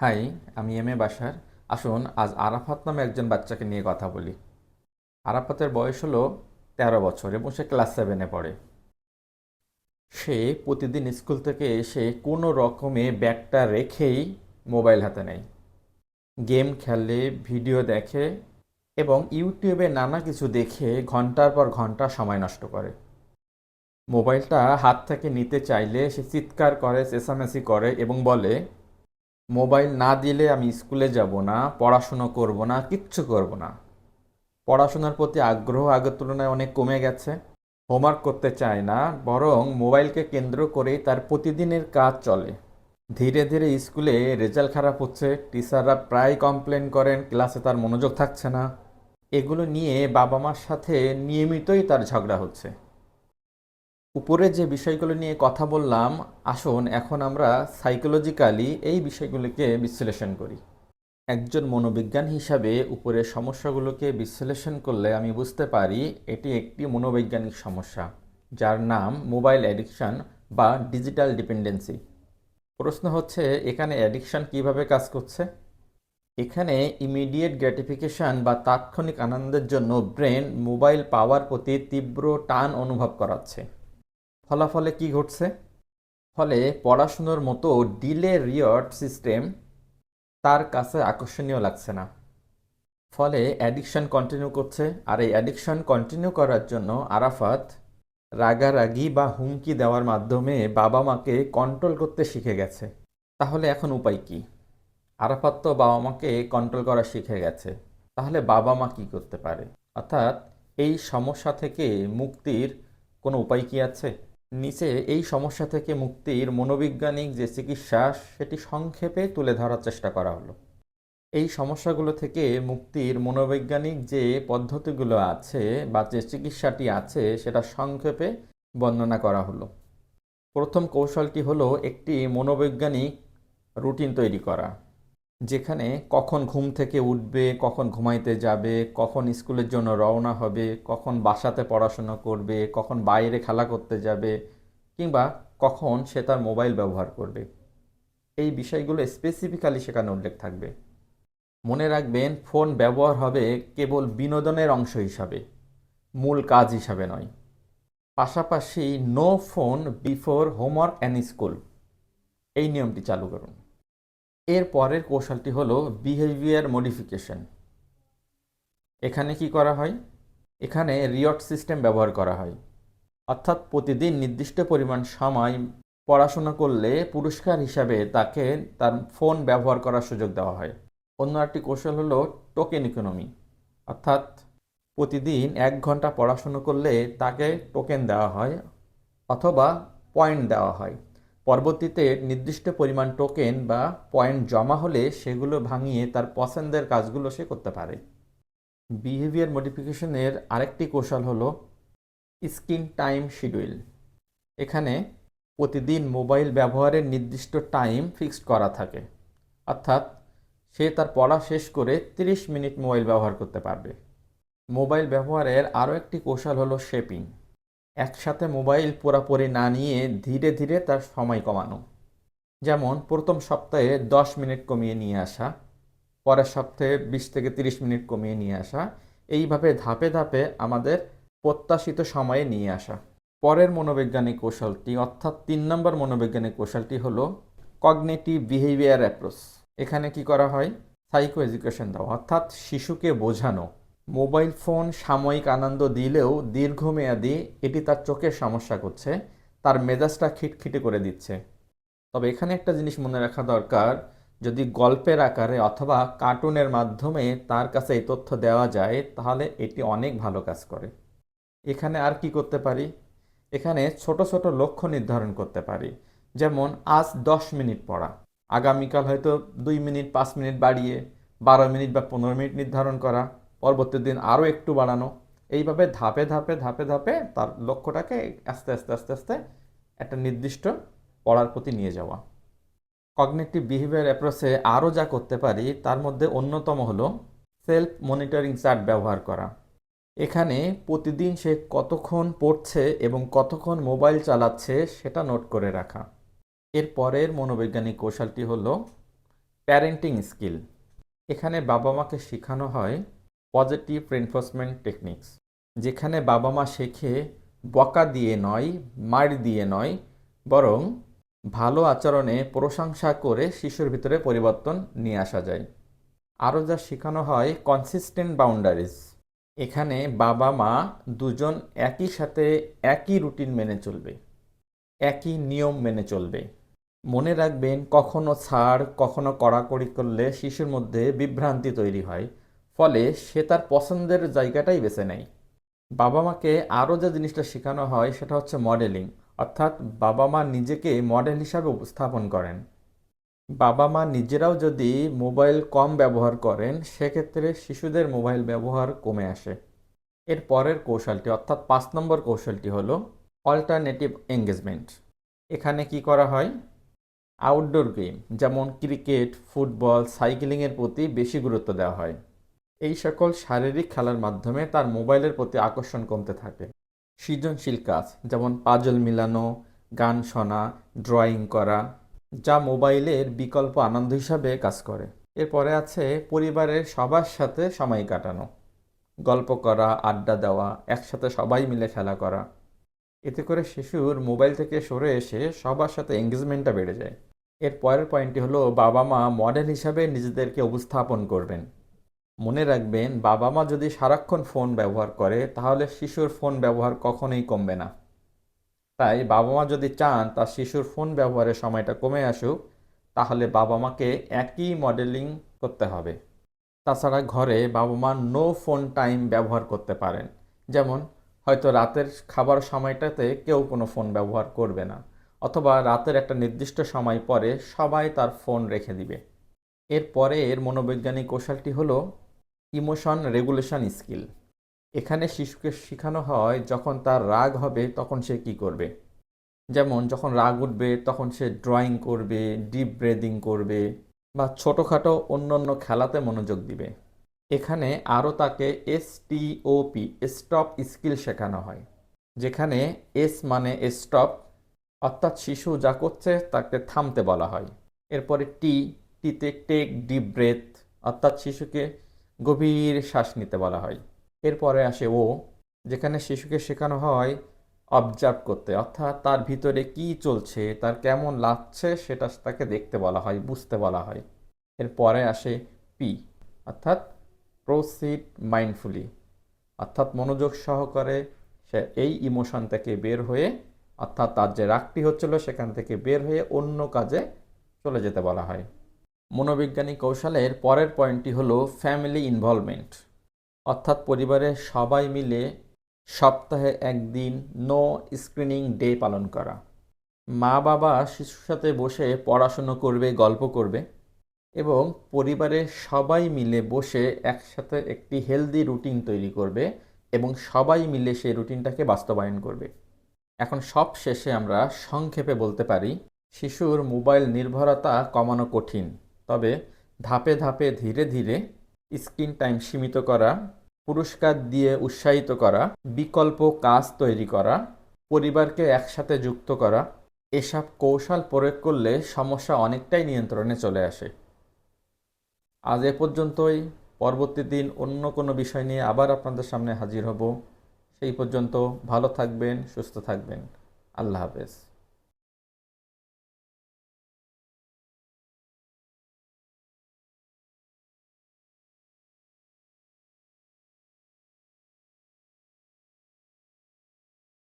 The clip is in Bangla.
হাই, আমি এম এ বাসার। আসুন, আজ আরাফাত নামে একজন বাচ্চাকে নিয়ে কথা বলি। আরাফাতের বয়স হলো তেরো বছর এবং সে ক্লাস সেভেনে পড়ে। সে প্রতিদিন স্কুল থেকে এসে কোনো রকমে ব্যাগটা রেখেই মোবাইল হাতে নেয়। গেম খেলে, ভিডিও দেখে এবং ইউটিউবে নানা কিছু দেখে ঘণ্টার পর ঘণ্টা সময় নষ্ট করে। মোবাইলটা হাত থেকে নিতে চাইলে সে চিৎকার করে চেঁচামেচি করে এবং বলে মোবাইল না দিলে আমি স্কুলে যাব না, পড়াশুনো করব না, কিচ্ছু করব না। পড়াশোনার প্রতি আগ্রহ আগের তুলনায় অনেক কমে গেছে। হোমওয়ার্ক করতে চায় না, বরং মোবাইলকে কেন্দ্র করেই তার প্রতিদিনের কাজ চলে। ধীরে ধীরে স্কুলে রেজাল্ট খারাপ হচ্ছে, টিচাররা প্রায় কমপ্লেন করেন, ক্লাসে তার মনোযোগ থাকছে না। এগুলো নিয়ে বাবা মার সাথে নিয়মিতই তার ঝগড়া হচ্ছে। উপরে যে বিষয়গুলো নিয়ে কথা বললাম, আসুন এখন আমরা সাইকোলজিক্যালি এই বিষয়গুলোকে বিশ্লেষণ করি। একজন মনোবিজ্ঞান হিসাবে উপরের সমস্যাগুলোকে বিশ্লেষণ করলে আমি বুঝতে পারি এটি একটি মনোবৈজ্ঞানিক সমস্যা, যার নাম মোবাইল অ্যাডিকশান বা ডিজিটাল ডিপেন্ডেন্সি। প্রশ্ন হচ্ছে, এখানে অ্যাডিকশান কীভাবে কাজ করছে? এখানে ইমিডিয়েট গ্র্যাটিফিকেশন বা তাৎক্ষণিক আনন্দের জন্য ব্রেন মোবাইল পাওয়ার প্রতি তীব্র টান অনুভব করাচ্ছে। ফলাফলে কি ঘটছে? ফলে পড়াশুনোর মতো ডিলে রিওয়ার্ড সিস্টেম তার কাছে আকর্ষণীয় লাগছে না। ফলে অ্যাডিকশন কন্টিনিউ করছে আর এই অ্যাডিকশন কন্টিনিউ করার জন্য আরাফাত রাগারাগি বা হুমকি দেওয়ার মাধ্যমে বাবা মাকে কন্ট্রোল করতে শিখে গেছে। তাহলে এখন উপায় কি? আরাফাত তো বাবা মাকে কন্ট্রোল করা শিখে গেছে। তাহলে বাবা মা কি করতে পারে? অর্থাৎ এই সমস্যা থেকে মুক্তির কোনো উপায় কি আছে? নিচে এই সমস্যা থেকে মুক্তির মনোবৈজ্ঞানিক যে চিকিৎসা, সেটি সংক্ষেপে তুলে ধরার চেষ্টা করা হলো। এই সমস্যাগুলো থেকে মুক্তির মনোবৈজ্ঞানিক যে পদ্ধতিগুলো আছে বা যে চিকিৎসাটি আছে, সেটা সংক্ষেপে বর্ণনা করা হলো। প্রথম কৌশলটি হলো একটি মনোবৈজ্ঞানিক রুটিন তৈরি করা। যেখানে কখন ঘুম থেকে উঠবে, কখন ঘুমাইতে যাবে, কখন স্কুলের জন্য রওনা হবে, কখন বাসাতে পড়াশোনা করবে, কখন বাইরে খেলা করতে যাবে কিংবা কখন সে তার মোবাইল ব্যবহার করবে। এই বিষয়গুলো স্পেসিফিক্যালি সেখানে উল্লেখ থাকবে। মনে রাখবেন ফোন ব্যবহার হবে কেবল বিনোদনের অংশ হিসাবে, মূল কাজ হিসাবে নয়। পাশাপাশি no phone before homework and school এই নিয়মটি চালু করুন। এর পরের কৌশলটি হলো বিহেভিয়ার মডিফিকেশন এখানে কি করা হয়? এখানে রিওয়ার্ড সিস্টেম ব্যবহার করা হয়। অর্থাৎ প্রতিদিন নির্দিষ্ট পরিমাণ সময় পড়াশোনা করলে পুরস্কার হিসাবে তাকে তার ফোন ব্যবহার করার সুযোগ দেওয়া হয়। অন্য একটি কৌশল হলো টোকেন ইকোনমি অর্থাৎ প্রতিদিন এক ঘণ্টা পড়াশুনো করলে তাকে টোকেন দেওয়া হয় অথবা পয়েন্ট দেওয়া হয়। পরবর্তীতে নির্দিষ্ট পরিমাণ টোকেন বা পয়েন্ট জমা হলে সেগুলো ভাঙিয়ে তার পছন্দের কাজগুলো সে করতে পারে। বিহেভিয়ার মডিফিকেশনের আরেকটি কৌশল হলো স্ক্রিন টাইম শিডিউল। এখানে প্রতিদিন মোবাইল ব্যবহারের নির্দিষ্ট টাইম ফিক্সড করা থাকে। অর্থাৎ সে তার পড়া শেষ করে 30 মিনিট মোবাইল ব্যবহার করতে পারবে। মোবাইল ব্যবহারের আরও একটি কৌশল হলো শেপিং একসাথে মোবাইল পুরাপুরি না নিয়ে ধীরে ধীরে তার সময় কমানো। যেমন, প্রথম সপ্তাহে দশ মিনিট কমিয়ে নিয়ে আসা, পরের সপ্তাহে বিশ থেকে তিরিশ মিনিট কমিয়ে নিয়ে আসা, এইভাবে ধাপে ধাপে আমাদের প্রত্যাশিত সময়ে নিয়ে আসা। পরের মনোবৈজ্ঞানিক কৌশলটি, অর্থাৎ তিন নম্বর মনোবৈজ্ঞানিক কৌশলটি হলো কগনেটিভ বিহেভিয়ার অ্যাপ্রোচ এখানে কি করা হয়? সাইকো এডুকেশন দেওয়া। অর্থাৎ শিশুকে বোঝানো। মোবাইল ফোন সাময়িক আনন্দ দিলেও দীর্ঘমেয়াদী এটি তার চোখের সমস্যা করছে, তার মেজাজটা খিটখিটে করে দিচ্ছে। তবে এখানে একটা জিনিস মনে রাখা দরকার, যদি গল্পের আকারে অথবা কার্টুনের মাধ্যমে তার কাছে এই তথ্য দেওয়া যায়, তাহলে এটি অনেক ভালো কাজ করে। এখানে আর কি করতে পারি? এখানে ছোট ছোট লক্ষ্য নির্ধারণ করতে পারি, যেমন আজ দশ মিনিট পড়া, আগামীকাল হয়তো দুই মিনিট, পাঁচ মিনিট বাড়িয়ে, বারো মিনিট বা পনেরো মিনিট নির্ধারণ করা। পরবর্তী দিন আরও একটু বাড়ানো। এইভাবে ধাপে ধাপে ধাপে ধাপে তার লক্ষ্যটাকে আস্তে আস্তে আস্তে আস্তে একটা নির্দিষ্ট পড়ার প্রতি নিয়ে যাওয়া। কগনেটিভ বিহেভিয়ার অ্যাপ্রোচে আরও যা করতে পারি, তার মধ্যে অন্যতম হলো সেলফ মনিটরিং চার্ট ব্যবহার করা। এখানে প্রতিদিন সে কতক্ষণ পড়ছে এবং কতক্ষণ মোবাইল চালাচ্ছে সেটা নোট করে রাখা। এর পরের মনোবৈজ্ঞানিক কৌশলটি হলো প্যারেন্টিং স্কিল এখানে বাবা মাকে শেখানো হয় পজিটিভ রেনফোর্সমেন্ট টেকনিক্স যেখানে বাবা মা শেখে বকা দিয়ে নয়, মার দিয়ে নয়, বরং ভালো আচরণে প্রশংসা করে শিশুর ভিতরে পরিবর্তন নিয়ে আসা যায়। আরও যা শেখানো হয় কনসিস্টেন্ট বাউন্ডারিজ এখানে বাবা মা দুজন একই সাথে একই রুটিন মেনে চলবে, একই নিয়ম মেনে চলবে। মনে রাখবেন, কখনো ছাড়, কখনো কড়াকড়ি করলে শিশুর মধ্যে বিভ্রান্তি তৈরি হয়। ফলে সে তার পছন্দের জায়গাটাই বেছে নেয়। বাবা মাকে আরও যে জিনিসটা শেখানো হয় সেটা হচ্ছে মডেলিং, অর্থাৎ বাবা মা নিজেকে মডেল হিসাবে উপস্থাপন করেন। বাবা মা নিজেরাও যদি মোবাইল কম ব্যবহার করেন, সেক্ষেত্রে শিশুদের মোবাইল ব্যবহার কমে আসে। এর পরের কৌশলটি, অর্থাৎ পাঁচ নম্বর কৌশলটি হলো অল্টারনেটিভ এঙ্গেজমেন্ট এখানে কি করা হয়? আউটডোর গেম যেমন ক্রিকেট, ফুটবল, সাইকেলিংয়ের প্রতি বেশি গুরুত্ব দেওয়া হয়। এই সকল শারীরিক খেলার মাধ্যমে তার মোবাইলের প্রতি আকর্ষণ কমতে থাকে। সৃজনশীল কাজ, যেমন পাজল মিলানো, গান শোনা, ড্রয়িং করা, যা মোবাইলের বিকল্প আনন্দ হিসাবে কাজ করে। এরপরে আছে পরিবারের সবার সাথে সময় কাটানো। গল্প করা, আড্ডা দেওয়া, একসাথে সবাই মিলে খেলা করা। এতে করে শিশুর মোবাইল থেকে সরে এসে সবার সাথে এঙ্গেজমেন্টটা বেড়ে যায়। এর পরের পয়েন্টটি হলো বাবা মা মডেল হিসাবে নিজেদেরকে উপস্থাপন করবেন। মনে রাখবেন বাবা মা যদি সারাক্ষণ ফোন ব্যবহার করে, তাহলে শিশুর ফোন ব্যবহার কখনোই কমবে না। তাই বাবা মা যদি চান তার শিশুর ফোন ব্যবহারের সময়টা কমে আসুক, তাহলে বাবা মাকে একই মডেলিং করতে হবে। তাছাড়া ঘরে বাবা মা নো ফোন টাইম ব্যবহার করতে পারেন। যেমন, হয়তো রাতের খাবার সময়টাতে কেউ কোনো ফোন ব্যবহার করবে না, অথবা রাতের একটা নির্দিষ্ট সময় পরে সবাই তার ফোন রেখে দিবে। এরপরে এর মনোবৈজ্ঞানিক কৌশলটি হলো ইমোশন রেগুলেশন স্কিল। এখানে শিশুকে শেখানো হয় যখন তার রাগ হবে তখন সে কি করবে। যেমন যখন রাগ উঠবে তখন সে ড্রয়িং করবে ডিপ ব্রেদিং করবে বা ছোটোখাটো অন্য অন্য খেলাতে মনোযোগ দিবে। এখানে আরও তাকে S T O P stop skill শেখানো হয়। যেখানে এস মানে স্টপ অর্থাৎ শিশু যা করছে তাকে থামতে বলা হয়। এরপরে টি টিতে টেক ডিপ ব্রেথ অর্থাৎ শিশুকে গভীর শ্বাস নিতে বলা হয়। এরপরে আসে ও, যেখানে শিশুকে শেখানো হয় অবজার্ভ করতে, অর্থাৎ তার ভিতরে কি চলছে, তার কেমন লাগছে সেটা তাকে দেখতে বলা হয়, বুঝতে বলা হয়। এরপরে আসে পি অর্থাৎ প্রোসিড মাইন্ডফুলি অর্থাৎ মনোযোগ সহকারে সে এই ইমোশন থেকে বের হয়ে, অর্থাৎ তার যে রাগটি হচ্ছিল সেখান থেকে বের হয়ে অন্য কাজে চলে যেতে বলা হয়। মনোবিজ্ঞানী কৌশলের পরের পয়েন্টটি হলো ফ্যামিলি ইনভলভমেন্ট অর্থাৎ পরিবারের সবাই মিলে সপ্তাহে একদিন নো স্ক্রিনিং ডে পালন করা। মা বাবা শিশুর সাথে বসে পড়াশুনো করবে, গল্প করবে এবং পরিবারের সবাই মিলে বসে একসাথে একটি হেলদি রুটিন তৈরি করবে এবং সবাই মিলে সেই রুটিনটাকে বাস্তবায়ন করবে। এখন সব শেষে আমরা সংক্ষেপে বলতে পারি, শিশুর মোবাইল নির্ভরতা কমানো কঠিন। তবে ধাপে ধাপে ধীরে ধীরে স্ক্রিন টাইম সীমিত করা, পুরস্কার দিয়ে উৎসাহিত করা, বিকল্প কাজ তৈরি করা, পরিবারকে একসাথে যুক্ত করা, এসব কৌশল প্রয়োগ করলে সমস্যা অনেকটাই নিয়ন্ত্রণে চলে আসে। আজ এ পর্যন্তই। পরবর্তী দিন অন্য কোনো বিষয় নিয়ে আবার আপনাদের সামনে হাজির হব। সেই পর্যন্ত ভালো থাকবেন, সুস্থ থাকবেন। আল্লাহ হাফেজ।